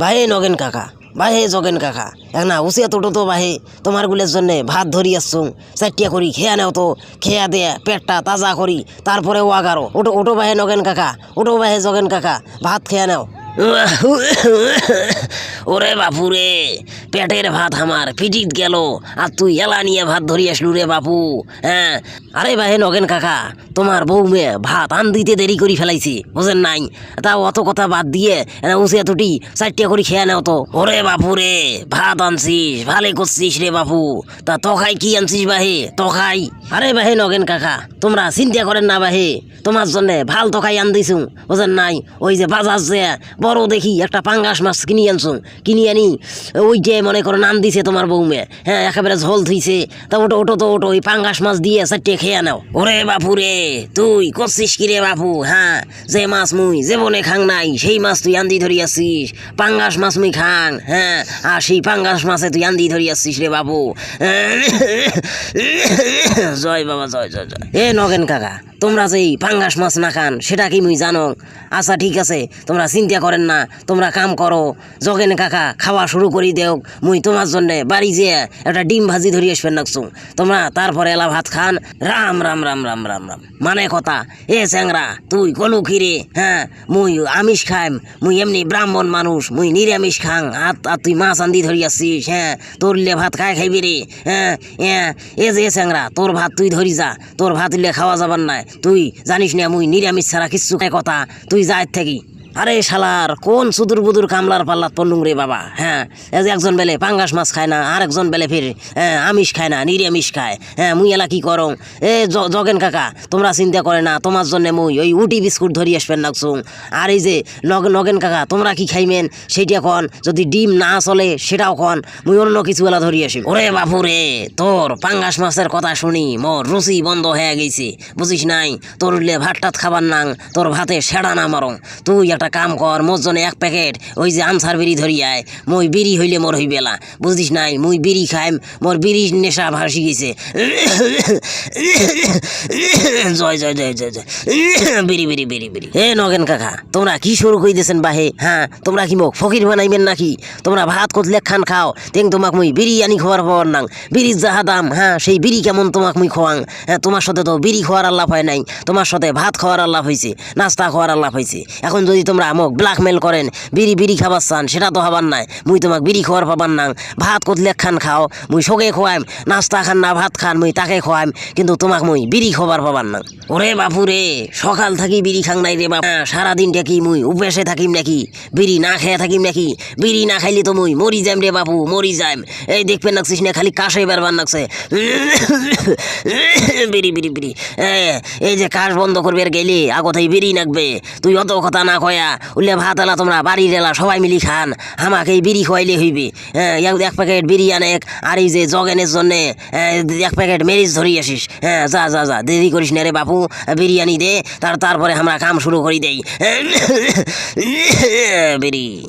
ভাই নগেন কাকা ভাই জগেন কাকা। এক না উসিয়া তোটো তো ভাই তোমার গুলের জন্যে ভাত ধরি আসছুং। চারটিয়া করি, খেয়া নেও তো, খেয়া দেয়া, পেটটা তাজা করি তারপরে ও আগারো। ওটো ওটো ভাই নগেন কাকা, ওটো ভাই জগেন কাকা, ভাত খেয়া নেও। ওরে বাপু রে পেটের ভাত আমার পিটিত গেল, আর তুই এলা নিয়ে ভাত ধরি আসলু রে বাপু হ্যাঁ? আরে ভাই নগেন কাকা, তোমার বউ মেয়ে ভাত আন দিতে দেরি করে ফেলাইছি, বুঝেন নাই? তাও অত কথা বাদ দিয়ে উচিয়া তুটি চারটিয়া করে খেয়ে নাও তো। ওরে বাপু রে ভাত আনছিস, ভালে করছিস রে বাপু। তা তখাই কি আনছিস বাহে? তখাই। আরে বাহে নগেন কাকা, তোমরা চিন্তা করেন না বাহে, তোমার জন্য ভালো তখাই আন দিছু, বুঝেন নাই? ওই যে বাজার যে বড় দেখি একটা পাঙ্গাস মাছ কিনি আনছুন কিনি আনি। ওই যে মনে করো নাম দিছে তোমার বৌমে হ্যাঁ একেবারে ঝোল থুইছে। তা ওটো ওটো, তো ওটো, ওই পাঙ্গাস মাছ দিয়ে চারটে খেয়ে নাও। ওরে বাপু রে তুই করছিস কি রে বাপু? হ্যাঁ যে মাছ মুই যে বনে খাং নাই, সেই মাছ তুই আন্দি ধরি আসিস পাঙ্গাস মাছ মুই খাং হ্যাঁ আর সেই পাঙ্গাস মাছে তুই আন্দি ধরি আসিস রে বাপু। জয় বাবা, জয় জয় জয়। এ নগেন কাকা, তোমরা যে এই পাঙ্গাস মাছ না খান, সেটা কি মুই জানো? আচ্ছা ঠিক আছে, তোমরা চিন্তা করেন না, তোমরা কাম করো। জগেন কাকা খাওয়া শুরু করি দেও মুই তোমার জন্য বাড়ি যে একটা ডিম ভাজি ধরি আসবেন নাকছু তোমরা তারপরে এলা ভাত খান। রাম রাম রাম রাম রাম রাম। মানে কথা, এ চ্যাংরা, তুই কলু খিরে হ্যাঁ মুই আমিষ খাইম, মুই এমনি ব্রাহ্মণ মানুষ, মুই নিরামিষ খাং, আর আর তুই মাছ আন্দি ধরি আসছিস হ্যাঁ তোর লে ভাত খাই খাইবি রে হ্যাঁ হ্যাঁ এ যে চ্যাংরা, তোর ভাত তুই ধরি যা, তোর ভাত লে খাওয়া যাবার নাই, তুই জানিস না মুই নিরামিষ ছাড়া কিচ্ছু কথা, তুই যায় থাকি আরে শালার, কোন সুদূর বুদুর কামলার পাল্লাত পড়লুম রে বাবা? হ্যাঁ একজন বেলে পাঙ্গাস মাছ খায় না আর একজন বেলে ফির হ্যাঁ আমিষ খায় না, নিরামিষ খায়। হ্যাঁ মুই এলা কি করং? এ জগেন কাকা, তোমরা চিন্তা করে না, তোমার জন্য মুই ওই উটি বিস্কুট ধরি আসবেন নাকছুং আর এই যে নগ- নগেন কাকা, তোমরা কি খাইমেন? সেইটা কন, যদি ডিম না চলে, সেটাও কন, মুই অন্য কিছু এলা ধরি আসি ওরে বাপু রে, তোর পাঙ্গাস মাছের কথা শুনি, মোর রুচি বন্ধ হয়ে গেছে। বুঝিস নাই, তোর ভাত টাত খাবার নাং, তোর ভাতে সেড়া না মারং। তুই একটা কাম কর, মোর জন্য এক প্যাকেট। ওই যে আনসার বিড়ি ধরি আয়। মই বিড়ি হইলে মোর হইবেলা বুঝিস নাই? মুই বিড়ি খাইম, মোর বিড়ি নেশা ভাসি গেছে। জয় জয় জয় জয় জয়। বিড়ি বিড়ি বিড়ি বিড়ি। এ নগেন কাকা, তোমরা কি শুরু করে দিয়েছেন বাহে? হ্যাঁ তোমরা কি মোক ফকির বানাইবেন নাকি? তোমরা ভাত কতলে খান খাও? তেং তোমাক মুই বিরিয়ানি খাওয়ার পাওয়ার নাং। বিড়ির যাহা দাম হ্যাঁ সেই বিড়ি কেমন তোমাক মুই খোয়াং? হ্যাঁ তোমার সাথে তো বিড়ি খাওয়ার আল্লাহ হয় নাই। তোমার সাথে ভাত খাওয়ার আল্লাহ হয়েছে নাস্তা খাওয়ার আল্লাহ হয়েছে এখন যদি তোমরা মোক ব্ল্যাকমেল করেন। বিড়ি বিড়ি খাবার চান, সেটা তো হবার নাই। মুই তোমাক বিড়ি খাওয়ার পাবার নাং। ভাত কতলে খান খাও, মুই সগে খোয়াইম নাস্তা খান না ভাত খান, মুই তাকে খোয়াইম কিন্তু তোমাক মুই বিড়ি খাবার পাবার নাং। ওরে বাপু রে সকাল থাকি বিড়ি খাং নাই রে বাবা সারাদিনটা কি মুই উপেসে থাকিম নাকি? বিড়ি না খেয়ে থাকিম নাকি? বিড়ি না খাইলে তো মুই মরি যাইম রে বাপু মরি যাইম। এই দেখবেন নাকছিস না, খালি কাশে বেরবার নাকছে। বিড়ি বিড়ি বিড়ি। এই যে কাশ বন্ধ করবে আর গেলে, আগতেই বিড়ি নাকবে। তুই অত কথা না কয়া। উল্লে ভাত এলা তোমরা, বাড়ির এলা, সবাই মিলি খান, আমাকে বিড়ি খোয়াইলে হইবে। হ্যাঁ এক প্যাকেট বিরিয়ানি এক আর এই যে জগেনের জন্যে এক প্যাকেট মেরিজ ধরি আসিস। হ্যাঁ যা যা যা, দেরি করিস না রে বাপু, বিরিয়ানি দে, তার, তারপরে আমরা কাম শুরু করি দেই। বিড়ি।